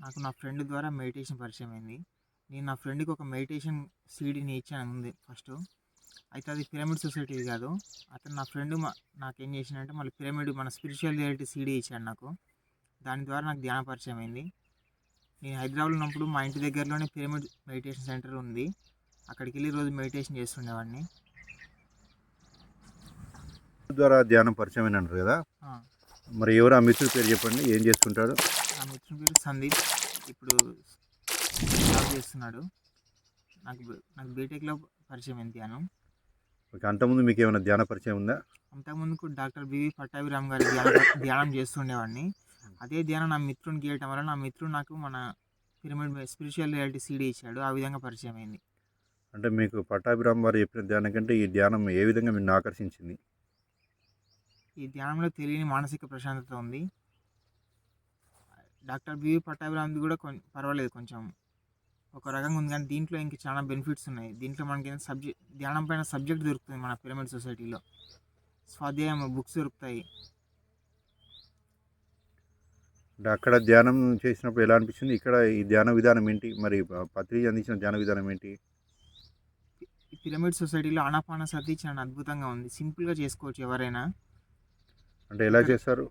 నాకు నా ఫ్రెండ్ ద్వారా మెడిటేషన్ పరిచయం అయింది. నేను నా ఫ్రెండ్కి ఒక మెడిటేషన్ సీడీని ఇచ్చాను ముందు ఫస్ట్. అయితే అది పిరమిడ్ సొసైటీ కాదు. అతను నా ఫ్రెండ్ నాకు ఏం చేసినంటే మళ్ళీ పిరమిడ్ మన స్పిరిచువల్ రియాలిటీ సీడీ ఇచ్చాడు నాకు. దాని ద్వారా నాకు ధ్యాన పరిచయం అయింది. నేను హైదరాబాద్లో ఉన్నప్పుడు మా ఇంటి దగ్గరలోనే పిరమిడ్ మెడిటేషన్ సెంటర్ ఉంది. అక్కడికి వెళ్ళి రోజు మెడిటేషన్ చేస్తుండేవాడిని. ద్వారా ధ్యానం పరిచయం అంటారు కదా? ఆ, మరి ఎవరు ఆ మిత్రుడి పేరు చెప్పండి? ఏం చేస్తుంటాడు? నా మిత్రుని పేరు సందీప్. ఇప్పుడు జాబ్ చేస్తున్నాడు. నాకు నాకు బీటెక్లో పరిచయం అయింది ధ్యానం ఓకే అంతకుముందు మీకు ఏమైనా ధ్యాన పరిచయం ఉందా? అంతకుముందుకు డాక్టర్ బివి పట్టాభిరామ్ గారి ధ్యానం ధ్యానం చేస్తుండేవాడిని. అదే ధ్యానం నా మిత్రుని గీయటం వల్ల నా మిత్రుడు నాకు మన పిరమిడ్ స్పిరిచువల్ రియాలిటీ సీడీ ఇచ్చాడు. ఆ విధంగా పరిచయం అయింది. అంటే మీకు పట్టాభిరామ్ వారు చెప్పిన ధ్యానం కంటే ఈ ధ్యానం ఏ విధంగా మిమ్మల్ని ఆకర్షించింది? ఈ ధ్యానంలో తెలియని మానసిక ప్రశాంతత ఉంది. డాక్టర్ బివి పట్టాభిరామ్ది కూడా కొంచెం పర్వాలేదు కొంచెం ఒక రకంగా ఉంది కానీ దీంట్లో ఇంక చాలా బెనిఫిట్స్ ఉన్నాయి. దీంట్లో మనకి సబ్జెక్ట్ ధ్యానం పైన సబ్జెక్ట్ దొరుకుతుంది మన పిరమిడ్ సొసైటీలో. స్వాధ్యాయం బుక్స్ దొరుకుతాయి. అంటే అక్కడ ధ్యానం చేసినప్పుడు ఎలా అనిపించింది ఇక్కడ ఈ ధ్యాన విధానం ఏంటి? మరి పత్రిక అందించిన ధ్యాన విధానం ఏంటి? పిరమిడ్ సొసైటీలో ఆనాపాన సతి చాలా అద్భుతంగా ఉంది. సింపుల్గా చేసుకోవచ్చు ఎవరైనా. అంటే ఎలా చేస్తారు?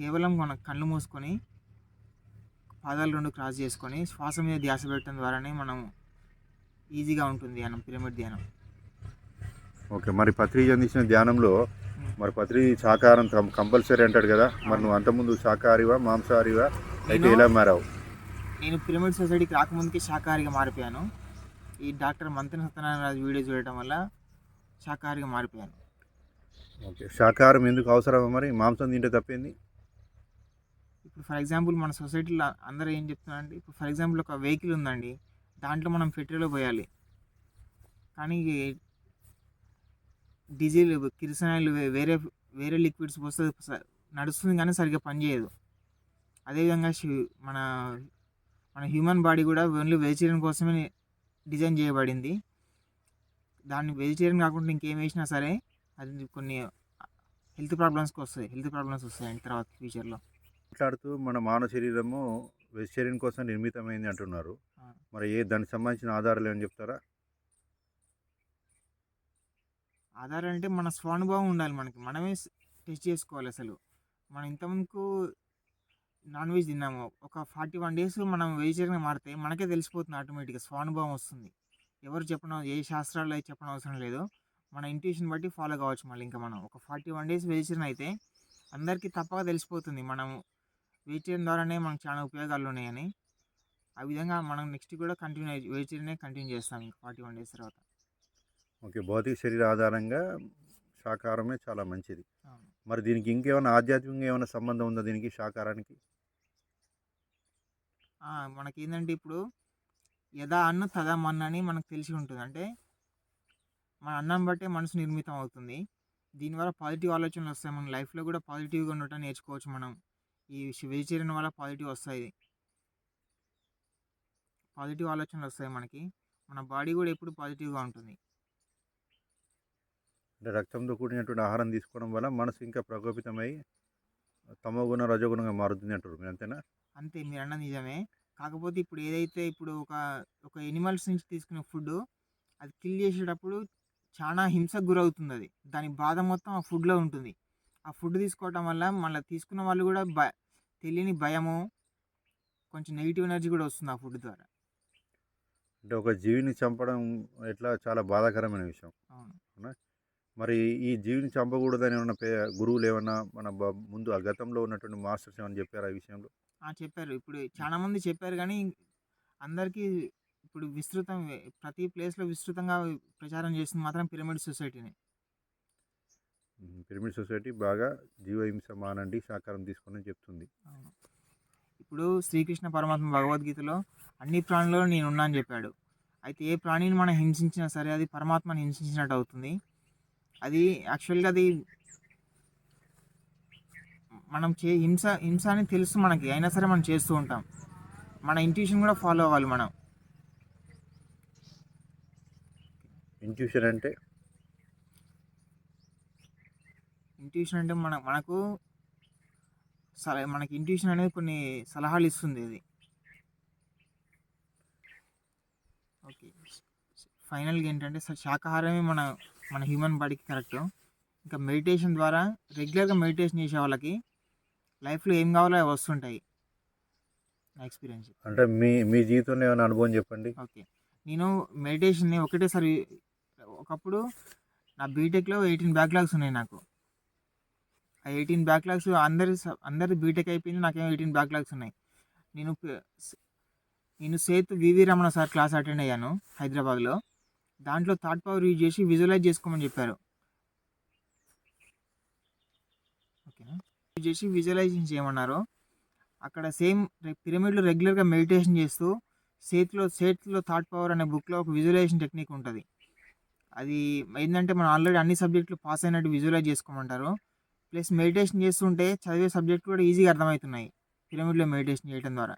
కేవలం మన కళ్ళు మూసుకొని పాదాలు రెండు క్రాస్ చేసుకొని శ్వాస మీద ధ్యాస పెట్టడం ద్వారానే మనం ఈజీగా ఉంటుంది ధ్యానం పిరమిడ్ ధ్యానం. ఓకే మరి పత్రిక అందించిన ధ్యానంలో మరి పత్రి శాకాహారం కంపల్సరీ అంటాడు కదా మరి నువ్వు అంతకుముందు శాకాహారివా మాంసాహారివా? అయితే ఎలా మారావు? నేను పిరమిడ్ సొసైటీకి రాకముందుకే శాకాహారిగా మారిపోయాను. ఈ డాక్టర్ మంతెన సత్యనారాయణ రాజు వీడియో చూడటం వల్ల శాకాహారిగా మారిపోయాను. ఓకే శాకాహారం ఎందుకు అవసరమా మరి? మాంసం తింటే తప్పేంది? ఇప్పుడు ఫర్ ఎగ్జాంపుల్ మన సొసైటీలో అందరూ ఏం చెప్తున్నారంటే ఇప్పుడు ఫర్ ఎగ్జాంపుల్ ఒక వెహికల్ ఉందండి దాంట్లో మనం పెట్రోల్ పోయాలి. కానీ డీజిల్ కిరసనాయిల్ వేరే వేరే లిక్విడ్స్ పోస్తే నడుస్తుంది కానీ సరిగ్గా పనిచేయదు అదేవిధంగా మన మన హ్యూమన్ బాడీ కూడా ఓన్లీ వెజిటేరియన్ కోసమే డిజైన్ చేయబడింది. దాన్ని వెజిటేరియన్ కాకుండా ఇంకేం వేసినా సరే అది కొన్ని హెల్త్ ప్రాబ్లమ్స్కి వస్తాయి. హెల్త్ ప్రాబ్లమ్స్ వస్తాయి తర్వాత ఫ్యూచర్లో. మాట్లాడుతూ మన మానవ శరీరము వెజిటేరియన్ కోసం నిర్మితమైంది అంటున్నారు. మరి ఏ దానికి సంబంధించిన ఆధారాలు ఏమని చెప్తారా? ఆధారం అంటే మన స్వానుభవం ఉండాలి మనకి. మనమే టెస్ట్ చేసుకోవాలి అసలు. మనం ఇంతకుముందుకు నాన్ వెజ్ తిన్నాము. ఒక ఫార్టీ వన్ డేస్ మనం వెజిటేరియన్ మారితే మనకే తెలిసిపోతుంది ఆటోమేటిక్గా స్వానుభవం వస్తుంది. ఎవరు చెప్పడం ఏ శాస్త్రాలు అయితే చెప్పడం అవసరం లేదు. మన ఇంట్యూషన్ బట్టి ఫాలో కావచ్చు మళ్ళీ ఇంకా మనం. ఒక ఫార్టీ వన్ డేస్ వెజిటేరియన్ అయితే అందరికీ తప్పక తెలిసిపోతుంది. మనం వెజిటేరియన్ ద్వారానే మనకు చాలా ఉపయోగాలు ఉన్నాయని. ఆ విధంగా మనం నెక్స్ట్ కూడా కంటిన్యూ వెజిటేరియనే కంటిన్యూ చేస్తాం ఇంకా ఫార్టీ వన్ డేస్ తర్వాత. ఓకే భౌతిక శరీర ఆధారంగా శాకాహారమే చాలా మంచిది. మరి దీనికి ఇంకేమైనా ఆధ్యాత్మికంగా ఏమైనా సంబంధం ఉందా దీనికి శాకాహారానికి మనకి ఏంటంటే ఇప్పుడు యథా అన్ను తదా మన్ను అని మనకు తెలిసి ఉంటుంది. అంటే మన అన్నం బట్టే మనసు నిర్మితం అవుతుంది దీనివల్ల పాజిటివ్ ఆలోచనలు వస్తాయి. మన లైఫ్లో కూడా పాజిటివ్గా ఉండటం నేర్చుకోవచ్చు మనం. ఈ వెజిటేరియన్ వల్ల పాజిటివ్ వస్తాయి. పాజిటివ్ ఆలోచనలు వస్తాయి మనకి. మన బాడీ కూడా ఎప్పుడు పాజిటివ్గా ఉంటుంది. అంటే రక్తంతో కూడినటువంటి ఆహారం తీసుకోవడం వల్ల మనసు ఇంకా ప్రకోపితమై తమోగుణ రజోగుణంగా మారుతుంది అంటారు మీరు అంతేనా? అంతే మీరు అన్న నిజమే. కాకపోతే ఇప్పుడు ఏదైతే ఇప్పుడు ఒక ఒక ఎనిమల్స్ నుంచి తీసుకునే ఫుడ్ అది కిల్ చేసేటప్పుడు చాలా హింసకు గురవుతుంది అది. దాని బాధ మొత్తం ఆ ఫుడ్లో ఉంటుంది. ఆ ఫుడ్ తీసుకోవటం వల్ల మళ్ళీ తీసుకున్న వాళ్ళు కూడా తెలియని భయము కొంచెం నెగిటివ్ ఎనర్జీ కూడా వస్తుంది ఆ ఫుడ్ ద్వారా. అంటే ఒక జీవిని చంపడం ఎట్లా చాలా బాధాకరమైన విషయం. అవును. మరి ఈ జీవిని చంపకూడదని ఏమన్నా గురువులు ఏమన్నా మన ముందు ఆ గతంలో ఉన్నటువంటి మాస్టర్స్ ఏమన్నా చెప్పారు ఆ విషయంలో? ఆ, చెప్పారు. ఇప్పుడు చాలా మంది చెప్పారు కానీ అందరికీ ఇప్పుడు విస్తృతం ప్రతి ప్లేస్లో విస్తృతంగా ప్రచారం చేస్తుంది మాత్రం పిరమిడ్ సొసైటీని పిరమిడ్ సొసైటీ బాగా జీవహింస మానండి సహకారం తీసుకొని చెప్తుంది. ఇప్పుడు శ్రీకృష్ణ పరమాత్మ భగవద్గీతలో అన్ని ప్రాణులలో నేను ఉన్నా అని చెప్పాడు. అయితే ఏ ప్రాణిని మనం హింసించినా సరే అది పరమాత్మని హింసించినట్టు అవుతుంది. అది యాక్చువల్గా అది మనం చే హింస హింస అని తెలుసు మనకి. అయినా సరే మనం చేస్తూ ఉంటాం. మన ఇంట్యూషన్ కూడా ఫాలో అవ్వాలి మనం. ఇంట్యూషన్ అంటే? ఇంట్యూషన్ అంటే మన మనకు సలహా మనకి ఇంట్యూషన్ అనేది కొన్ని సలహాలు ఇస్తుంది ఇది. ఓకే ఫైనల్గా ఏంటంటే శాకాహారమే మన మన హ్యూమన్ బాడీకి కరెక్ట్ ఇంకా మెడిటేషన్ ద్వారా రెగ్యులర్గా మెడిటేషన్ చేసే వాళ్ళకి లైఫ్లో ఏం కావాలో అవి వస్తుంటాయి. నా ఎక్స్పీరియన్స్ అంటే మీ మీ జీవితంలో ఏమైనా అనుభవం చెప్పండి? ఓకే నేను మెడిటేషన్ని ఒకటేసారి ఒకప్పుడు నా బీటెక్లో ఎయిటీన్ బ్యాక్లాగ్స్ ఉన్నాయి నాకు. ఆ ఎయిటీన్ బ్యాక్లాగ్స్ అందరి అందరి బీటెక్ అయిపోయింది నాకేమో ఎయిటీన్ బ్యాక్లాగ్స్ ఉన్నాయి. నేను నేను Seth V V Ramana sir class attend అయ్యాను హైదరాబాద్లో. దాంట్లో థాట్ పవర్ యూజ్ చేసి విజువలైజ్ చేసుకోమని చెప్పారు. ఓకేనా? యూజ్ చేసి విజువలైజేషన్ చేయమన్నారు. అక్కడ సేమ్ పిరమిడ్లో రెగ్యులర్గా మెడిటేషన్ చేస్తూ సేత్లో సేత్లో థాట్ పవర్ అనే బుక్లో ఒక విజువలైజేషన్ టెక్నిక్ ఉంటుంది. అది ఏంటంటే మనం ఆల్రెడీ అన్ని సబ్జెక్టులు పాస్ అయినట్టు విజువలైజ్ చేసుకోమంటారు. ప్లస్ మెడిటేషన్ చేస్తుంటే చదివే సబ్జెక్ట్ కూడా ఈజీగా అర్థమవుతున్నాయి. పిరమిడ్లో మెడిటేషన్ చేయడం ద్వారా.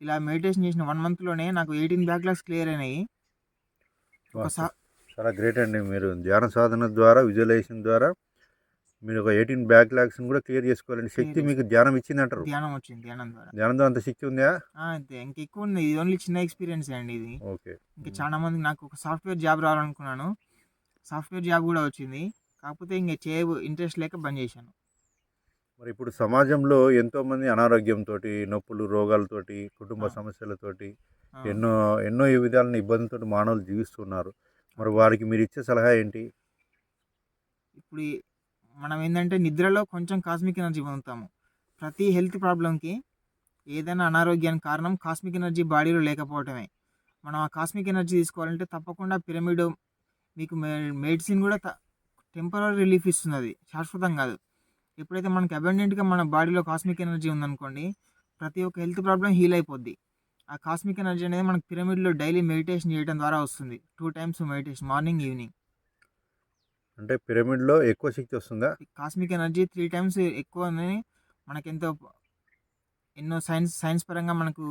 ఇలా మెడిటేషన్ చేసిన వన్ మంత్లోనే నాకు ఎయిటీన్ బ్యాక్లాగ్స్ క్లియర్ అయినాయి. చాలా గ్రేట్ అండి మీరు ధ్యాన సాధన ద్వారా విజువలైజేషన్ ద్వారా మీరు ఒక ఎయిటీన్ బ్యాక్ లాగ్స్ కూడా క్లియర్ చేసుకోవాలండి. శక్తి మీకు ధ్యానం ఇచ్చింది అంటారు ధ్యానం వచ్చింది ధ్యానం ద్వారా. ధ్యానంతో అంత శక్తి ఉందా? అంతే. ఇంకా ఎక్కువ ఉంది. ఇది ఓన్లీ చిన్న ఎక్స్పీరియన్స్ అండి ఇది. ఓకే. ఇంకా చాలా మంది నాకు ఒక సాఫ్ట్వేర్ జాబ్ రావాలనుకున్నాను. సాఫ్ట్వేర్ జాబ్ కూడా వచ్చింది. కాకపోతే ఇంకా చేయ ఇంట్రెస్ట్ లేక బంద్ చేశాను. మరి ఇప్పుడు సమాజంలో ఎంతో మంది అనారోగ్యంతో నొప్పులు రోగాలతోటి కుటుంబ. సమస్యలతోటి ఎన్నో ఎన్నో ఈ విధాలని ఇబ్బందులతో మానవులు జీవిస్తున్నారు. మరి వారికి మీరు ఇచ్చే సలహా ఏంటి? ఇప్పుడు మనం ఏంటంటే నిద్రలో కొంచెం కాస్మిక్ ఎనర్జీ పొందుతాము. ప్రతి హెల్త్ ప్రాబ్లంకి ఏదైనా అనారోగ్యానికి కారణం కాస్మిక్ ఎనర్జీ బాడీలో లేకపోవటమే. మనం ఆ కాస్మిక్ ఎనర్జీ తీసుకోవాలంటే తప్పకుండా పిరమిడ్ మీకు మెడిసిన్ కూడా టెంపరీ రిలీఫ్ ఇస్తుంది అది శాశ్వతం కాదు. ఎప్పుడైతే మనకి అబెండెంట్గా మన బాడీలో కాస్మిక్ ఎనర్జీ ఉందనుకోండి ప్రతి ఒక్క హెల్త్ ప్రాబ్లం హీల్ అయిపోద్ది. ఆ కాస్మిక్ ఎనర్జీ అనేది మనకి పిరమిడ్లో డైలీ మెడిటేషన్ చేయడం ద్వారా వస్తుంది. Two times meditation morning evening అంటే పిరమిడ్లో ఎక్కువ శక్తి వస్తుందా? కాస్మిక్ ఎనర్జీ త్రీ టైమ్స్ ఎక్కువ మనకెంతో ఎన్నో సైన్స్ సైన్స్ పరంగా మనకు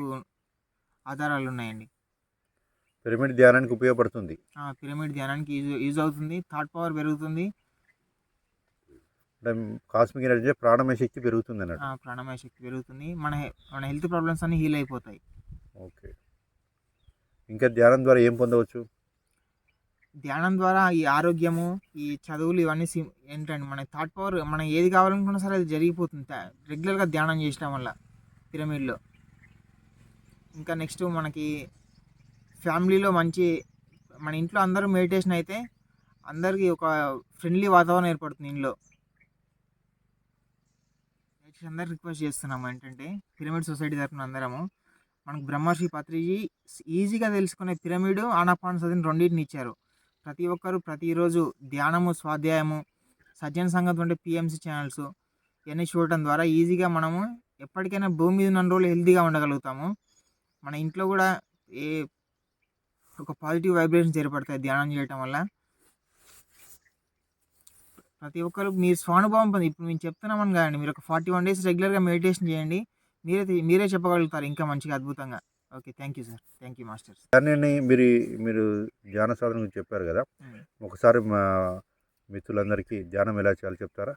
ఆధారాలు ఉన్నాయండి. పిరమిడ్ ధ్యానానికి ఉపయోగపడుతుంది. పిరమిడ్ ధ్యానానికి యూజ్ యూజ్ అవుతుంది. థాట్ పవర్ పెరుగుతుంది. అంటే కాస్మిక్ ఎనర్జీ ప్రాణమయ శక్తి పెరుగుతుంది అన్నట్టు. ప్రాణమయ శక్తి పెరుగుతుంది. మన మన హెల్త్ ప్రాబ్లమ్స్ అన్ని హీల్ అయిపోతాయి. ఓకే. ఇంకా ధ్యానం ద్వారా ఏం పొందవచ్చు? ధ్యానం ద్వారా ఈ ఆరోగ్యము ఈ చదువులు ఇవన్నీ ఏంటంటే మన థాట్ పవర్ మనం ఏది కావాలనుకున్నా సరే అది జరిగిపోతుంది. రెగ్యులర్గా ధ్యానం చేయడం వల్ల పిరమిడ్లో. ఇంకా నెక్స్ట్ మనకి ఫ్యామిలీలో మంచి మన ఇంట్లో అందరూ మెడిటేషన్ అయితే అందరికీ ఒక ఫ్రెండ్లీ వాతావరణం ఏర్పడుతుంది ఇంట్లో. అందరు రిక్వెస్ట్ చేస్తున్నాము ఏంటంటే పిరమిడ్ సొసైటీ తరఫున అందరము మనకు బ్రహ్మర్షి పత్రిజీ ఈజీగా తెలుసుకునే పిరమిడ్ ఆనాపాన సదిని రెండింటిని ఇచ్చారు. ప్రతి ఒక్కరు ప్రతిరోజు ధ్యానము స్వాధ్యాయము సజ్జన సంగతి వంటి పిఎంసి ఛానల్స్ ఇవన్నీ చూడటం ద్వారా ఈజీగా మనము ఎప్పటికైనా భూమి మీద ఉన్న రోజులు హెల్తీగా ఉండగలుగుతాము. మన ఇంట్లో కూడా ఏ ఒక పాజిటివ్ వైబ్రేషన్స్ ఏర్పడతాయి ధ్యానం చేయటం వల్ల. ప్రతి ఒక్కరు మీ స్వానుభవం పొంది ఇప్పుడు మేము చెప్తున్నామని కదండి మీరు ఒక ఫార్టీ వన్ డేస్ రెగ్యులర్గా మెడిటేషన్ చేయండి మీరే మీరే చెప్పగలుగుతారు ఇంకా మంచిగా అద్భుతంగా. Okay thank you sir thank you masters దాన్ని మీరు మీరు ధ్యాన సాధన గురించి చెప్పారు కదా? ఒకసారి మా మిత్రులందరికీ ధ్యానం ఎలా చేయాలో చెప్తారా?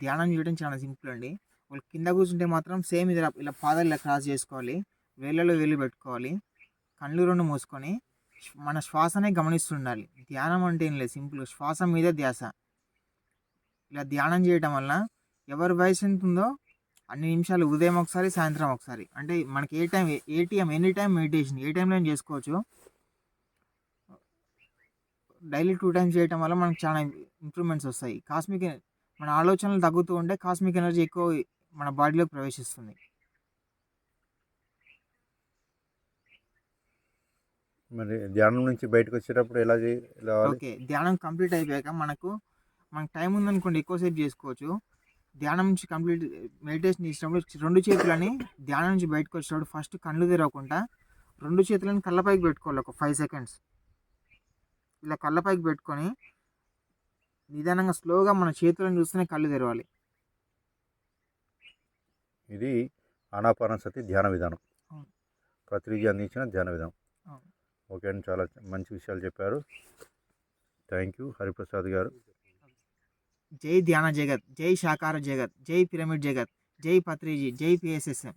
ధ్యానం చేయడం చాలా సింపుల్ అండి. వాళ్ళు కింద కూర్చుంటే మాత్రం సేమ్ ఇలా- ఇలా పాదాలు ఇలా క్రాస్ చేసుకోవాలి వేళ్ళలో వేలు పెట్టుకోవాలి కళ్ళు రెండు మూసుకొని మన శ్వాసనే గమనిస్తుండాలి. ధ్యానం అంటే ఏం లేదు సింపుల్ శ్వాస మీద ధ్యాస. ఇలా ధ్యానం చేయటం వల్ల ఎవరి వయసు ఎంత ఉందో అన్ని నిమిషాలు ఉదయం ఒకసారి సాయంత్రం ఒకసారి. అంటే మనకి ఏ time ATM any time meditation ఏ టైంలో చేసుకోవచ్చు. డైలీ టూ టైమ్స్ చేయటం వల్ల మనకు చాలా ఇంప్రూవ్మెంట్స్ వస్తాయి. కాస్మిక్ మన ఆలోచనలు తగ్గుతూ ఉంటే కాస్మిక్ ఎనర్జీ ఎక్కువ మన బాడీలోకి ప్రవేశిస్తుంది. మరి ధ్యానం నుంచి బయటకు వచ్చేటప్పుడు ఎలా? ఓకే ధ్యానం కంప్లీట్ అయిపోయాక మనకు మనకు టైం ఉందనుకోండి ఎక్కువసేపు చేసుకోవచ్చు ధ్యానం నుంచి కంప్లీట్ మెడిటేషన్ చేసినప్పుడు రెండు చేతులని ధ్యానం నుంచి బయటకు వచ్చినప్పుడు ఫస్ట్ కళ్ళు తెరవకుండా రెండు చేతులను కళ్ళపైకి పెట్టుకోవాలి ఒక ఫైవ్ సెకండ్స్ ఇలా కళ్ళపైకి పెట్టుకొని నిదానంగా స్లోగా మన చేతులను చూస్తూనే కళ్ళు తెరవాలి ఇది ఆనాపాన సతి ధ్యాన విధానం. పత్రిజీ అందించిన ధ్యాన విధానం. ఓకే అండి చాలా మంచి విషయాలు చెప్పారు. థ్యాంక్ యూ హరిప్రసాద్ గారు. జై ధ్యాన జగత్ జై శాకార జగత్ జై పిరమిడ్ జగత్ జై పత్రిజీ జై పిఎస్ఎస్ఎం